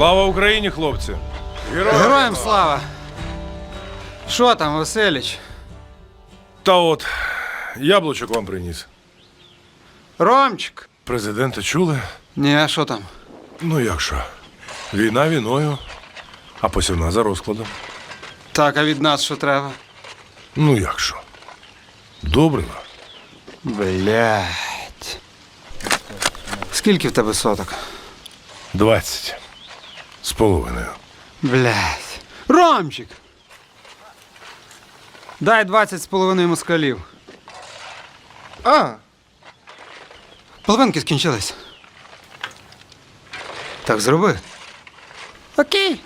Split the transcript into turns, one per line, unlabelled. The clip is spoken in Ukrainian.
Слава Україні, хлопці!
Героям слава! Що там, Василіч?
Та от, яблучок вам приніс.
Ромчик?
Президента чули?
Ні, а що там?
Ну як що? Війна війною, а посівна за розкладом.
Так, а від нас що треба?
Ну як що? Добрива.
Блять. Скільки в тебе соток?
Двадцять. З половиною.
Блять. Ромчик! Дай 20 з половиною москалів.
А,
Половинки скінчились. Так зроби. Окей.